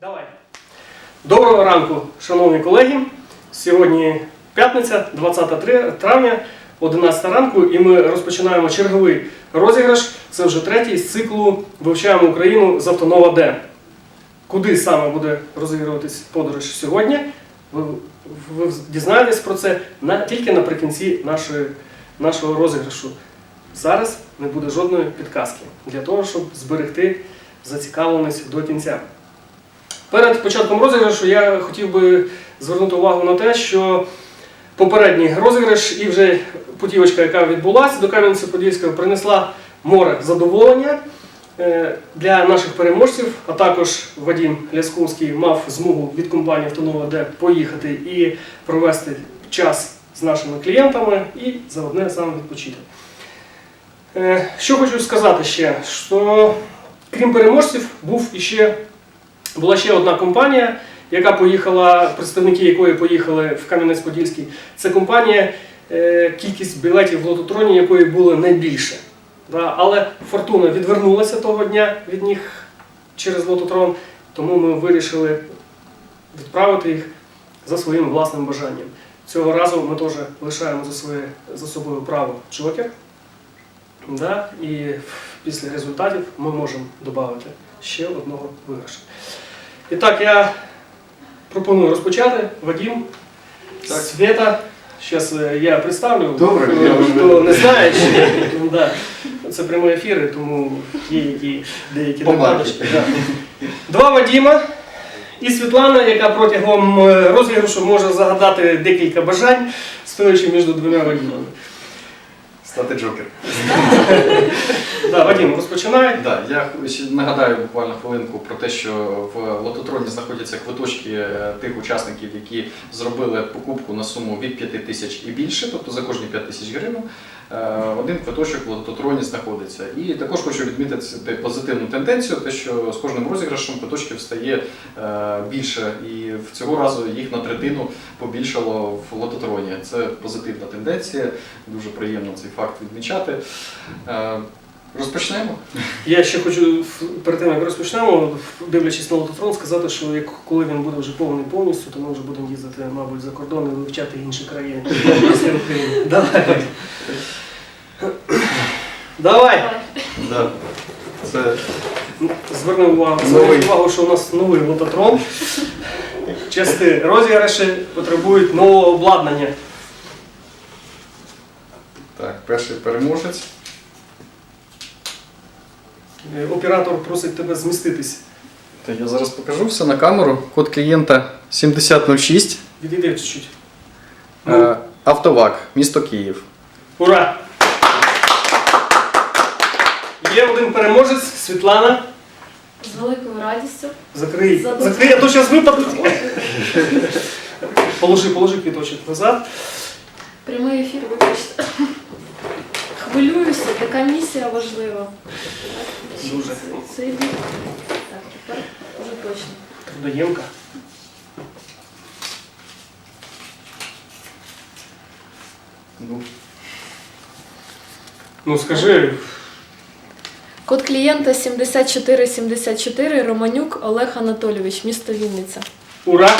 Давай. Доброго ранку, шановні колеги. Сьогодні п'ятниця, 20 травня, 11 ранку, і ми розпочинаємо черговий розіграш. Це вже третій з циклу Вивчаємо Україну з Автонова Д. Куди саме буде розігруватись подорож сьогодні? Ви, дізнаєтесь про це на, тільки наприкінці нашої, нашого розіграшу. Зараз не буде жодної підказки для того, щоб зберегти зацікавленість до кінця. Перед початком розіграшу я хотів би звернути увагу на те, що попередній розіграш і вже путівочка, яка відбулася до Кам'янця-Подільського, принесла море задоволення е, для наших переможців, а також Вадим Ляскунський мав змогу від компанії Автонова Д поїхати і провести час з нашими клієнтами і заодне сам відпочити. Е, Що хочу сказати ще, що крім переможців, був іще була ще одна компанія, яка поїхала, представники якої поїхали в Кам'янець-Подільський. Це компанія, е, кількість білетів в лототроні якої було найбільше. Але фортуна відвернулася того дня від них через лототрон, тому ми вирішили відправити їх за своїм власним бажанням. Цього разу ми теж лишаємо за, своє, за собою право джокер. Да, і після результатів ми можемо додати ще одного виграша. І так, я пропоную розпочати. Вадим, Так. Света. Зараз я представлю. Добре, хто, не знає, ще, да. це прямі ефіри, тому є які, деякі накладочки. Да. Два Вадима і Світлана, яка протягом е, розіграшу може загадати декілька бажань, стоячи між двома Вадимами. Стати джокер. Да, Вадим, розпочинай. Да, я ще нагадаю буквально хвилинку про те, що в лототроні знаходяться квиточки е, тих учасників, які зробили покупку на суму від 5 тисяч і більше, тобто за кожні 5 тисяч гривень. Е, Один квиточок в лототроні знаходиться. І також хочу відмітити позитивну тенденцію, те, що з кожним розіграшем квиточків стає е, більше, і в цього разу їх на третину побільшало в лототроні. Це позитивна тенденція, дуже приємно цей факт відмічати. Розпочнемо. Я ще хочу перед тим, як розпочнемо, дивлячись на лототрон, сказати, що як коли він буде вже повний повністю, то ми вже будемо їздити, мабуть, за кордон і вивчати інші країни. Давай. Давай. Да. Це Зверни увагу, зверни увагу, що у нас новий лототрон. Части розіграші потребують нового обладнання. так, перший переможець. Е, Оператор просить тебе зміститись. Так, я зараз покажу все на камеру. Код клієнта 7006. Відійди чуть-чуть. Ну. Е, Автовак, місто Київ. Ура! Є один переможець, Світлана. З великою радістю. Закрий. Закрий, а то зараз випадуть. Положи, положи квіточок назад. Прямий ефір, вибачте. Хвилююся, така місія важлива. Дуже. Бік. Так, тепер вже точно. Трудоємка. Ну, Ну скажи, Код клієнта 7474 Романюк Олег Анатолійович, місто Вінниця. ура!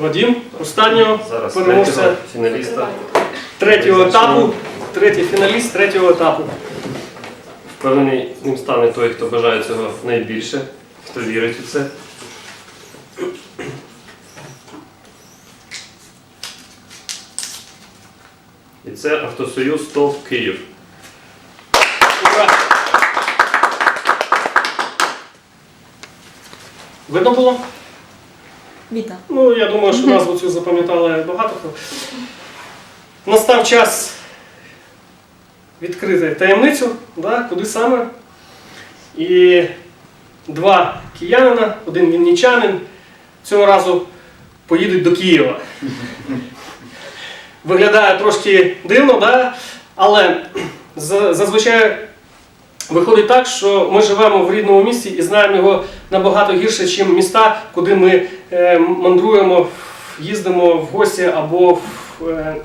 Вадим, останнього Зараз переможця третього фіналіста. третього етапу. Третій фіналіст третього етапу. Впевнений, ним стане той, хто бажає цього найбільше, хто вірить у це. І це Автосоюз ТОВ Київ. Ура! Видно було? Віта. Ну, я думаю, що назву цю запам'ятали багато хто. Настав час відкрити таємницю, да, куди саме. І два киянина, один віннічанин, цього разу поїдуть до Києва. Виглядає трошки дивно, да? але зазвичай Виходить так, що ми живемо в рідному місті і знаємо його набагато гірше, ніж міста, куди ми е, мандруємо, їздимо в гості або е,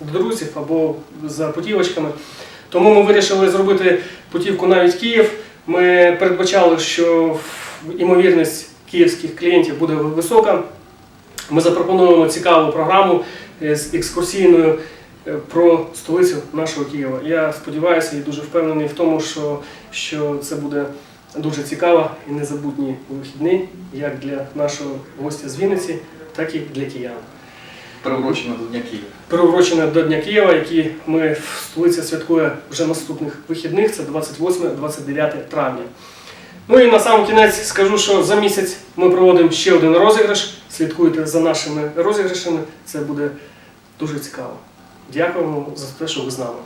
до друзів, або за путівочками. Тому ми вирішили зробити путівку навіть Київ. Ми передбачали, що імовірність київських клієнтів буде висока. Ми запропонуємо цікаву програму е, з екскурсійною про столицю нашого Києва. Я сподіваюся і дуже впевнений в тому, що, що це буде дуже цікаво і незабутні вихідні, як для нашого гостя з Вінниці, так і для киян. Приурочено до Дня Києва. Приурочене до Дня Києва, який ми в столиці святкує вже наступних вихідних, це 28-29 травня. Ну і на сам кінець скажу, що за місяць ми проводимо ще один розіграш. Слідкуйте за нашими розіграшами, це буде дуже цікаво. Дякуємо за те, що ви з нами.